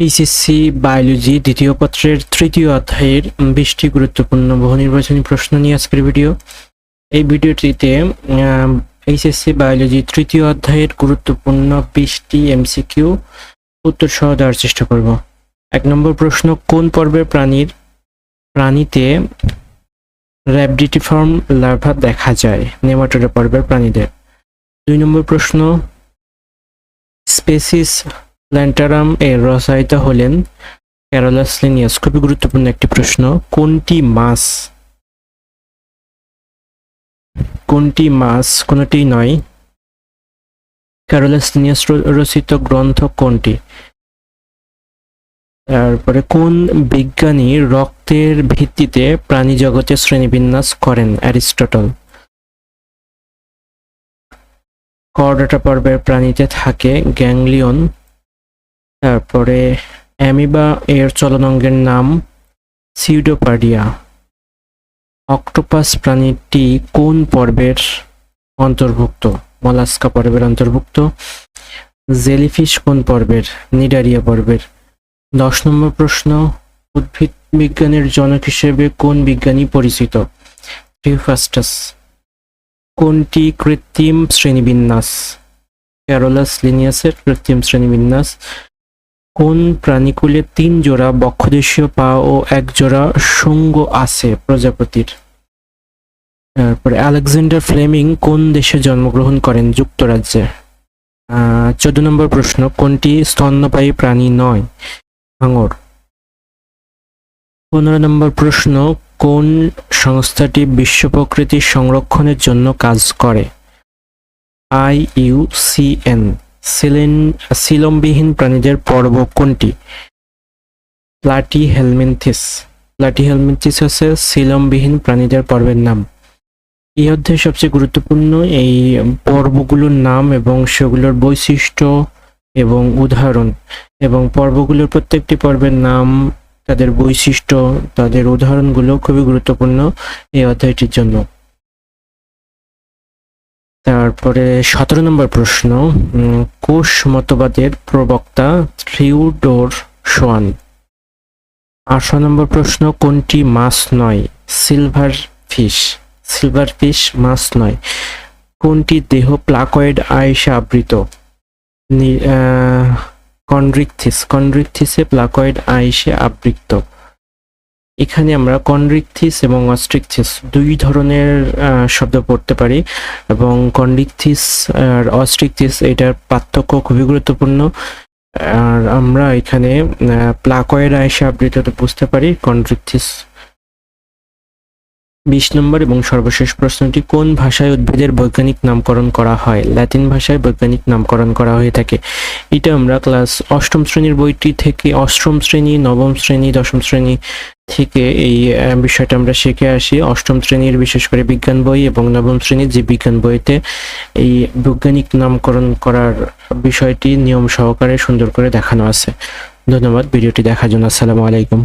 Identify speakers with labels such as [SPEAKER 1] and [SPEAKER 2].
[SPEAKER 1] HSC biology দ্বিতীয় পত্রের তৃতীয় অধ্যায়ের বিশটি গুরুত্বপূর্ণ বহু নির্বাচনী প্রশ্ন নিয়ে আজকের ভিডিও এই ভিডিওটিতে এইচএসসি বায়োলজি তৃতীয় অধ্যায়ের গুরুত্বপূর্ণ বিশটি এমসিকিউ উত্তর সহ দেওয়ার চেষ্টা করব। এক নম্বর প্রশ্ন, কোন পর্বের প্রাণীর, প্রাণীতে র্যাবডিটিফর্ম লার্ভা দেখা যায়, নেমাটোডা পর্বের প্রাণীদের? দুই নম্বর প্রশ্ন, স্পেসিস প্ল্যান্টারাম এর রচয়িতা হলেন ক্যারোলাস লিনিয়াস। খুবই গুরুত্বপূর্ণ একটি প্রশ্ন, কোনটি মাছ কোনটি মাছ কোনটি নয়। ক্যারোলাস লিনিয়াস র- রচিত গ্রন্থ কোনটি? তারপরে, কোন বিজ্ঞানী রক্তের ভিত্তিতে প্রাণী জগতে শ্রেণীবিন্যাস করেন? অ্যারিস্টটল। কর্ডাটা পর্বের প্রাণীতে থাকে গ্যাংলিয়ন। তারপরে অ্যামিবা এর চলনাঙ্গের নাম সিউডোপাডিয়া। অক্টোপাস প্রাণীটি কোন পর্বের অন্তর্ভুক্ত? মলাস্কা পর্বের অন্তর্ভুক্ত। জেলিফিশ কোন পর্বের? নিডারিয়া পর্বের। দশ নম্বর প্রশ্ন, উদ্ভিদ বিজ্ঞানের জনক হিসেবে কোন বিজ্ঞানী পরিচিত? থ্রিফাস্টাস কোনটি কৃত্রিম শ্রেণীবিন্যাস? ক্যারোলাস লিনিয়াসের কৃত্রিম শ্রেণীবিন্যাস। কোন প্রাণীকুলে তিন জোড়া বক্ষদেশীয় পা ও এক জোড়া শুঙ্গ আছে প্রজাপতির? তারপরে আলেকজান্ডার ফ্লেমিং কোন দেশে জন্মগ্রহণ করেন যুক্তরাজ্যে? চোদ্দ নম্বর প্রশ্ন, কোনটি স্তন্যপায়ী প্রাণী নয়? হাঙর পনেরো নম্বর প্রশ্ন, কোন সংস্থাটি বিশ্ব প্রকৃতি সংরক্ষণের জন্য কাজ করে? আই ইউ সি এন সিলেন সিলমবিহীন প্রাণীদের পর্ব কোনটি? প্লাটি হেলমিনথিস প্লাটি হেলমিনথিস হচ্ছে সিলমবিহীন প্রাণীদের পর্বের নাম। এই অধ্যায়ে সবচেয়ে গুরুত্বপূর্ণ। এই পর্বগুলোর নাম এবং সেগুলোর বৈশিষ্ট্য এবং উদাহরণ এবং পর্বগুলোর প্রত্যেকটি পর্বের নাম, তাদের বৈশিষ্ট্য, তাদের উদাহরণগুলো খুবই গুরুত্বপূর্ণ এই অধ্যায়টির জন্য। তারপরে সতেরো নম্বর প্রশ্ন কোষ মতবাদের প্রবক্তা থ্রিউডোর সোয়ান। আঠারো নম্বর প্রশ্ন, কোনটি মাছ নয়? Silver fish. সিলভার ফিশ মাছ নয়। কোনটি দেহ প্লাকয়েড আয়সে আবৃত? কন্ড্রিকথিস কন্ড্রিকথিসে প্লাকয়েড আইসে আবৃত। এখানে আমরা কন্ড্রিকথিস এবং অস্ট্রিকথিস দুই ধরনের শব্দ পড়তে পারি এবং কন্ড্রিকথিস আর অস্ট্রিকথিস এটার পার্থক্য খুবই গুরুত্বপূর্ণ। আর আমরা এখানে প্লাকয়েড আইসে আবৃত তো বুঝতে পারি কন্ড্রিকথিস বিশ নম্বর এবং সর্বশেষ প্রশ্নটি, কোন ভাষায় উদ্ভিদের বৈজ্ঞানিক নামকরণ করা হয়? ল্যাটিন ভাষায় বৈজ্ঞানিক নামকরণ করা হয়ে থাকে। এটা আমরা ক্লাস অষ্টম শ্রেণির বইটি থেকে অষ্টম শ্রেণি, নবম শ্রেণি, দশম শ্রেণি থেকে এই বিষয়টা আমরা শিখে আসি। অষ্টম শ্রেণির বিশেষ করে বিজ্ঞান বই এবং নবম শ্রেণির যে বিজ্ঞান বইতে এই বৈজ্ঞানিক নামকরণ করার বিষয়টি নিয়ম সহকারে সুন্দর করে দেখানো আছে। ধন্যবাদ, ভিডিওটি দেখার জন্য আসসালামু আলাইকুম।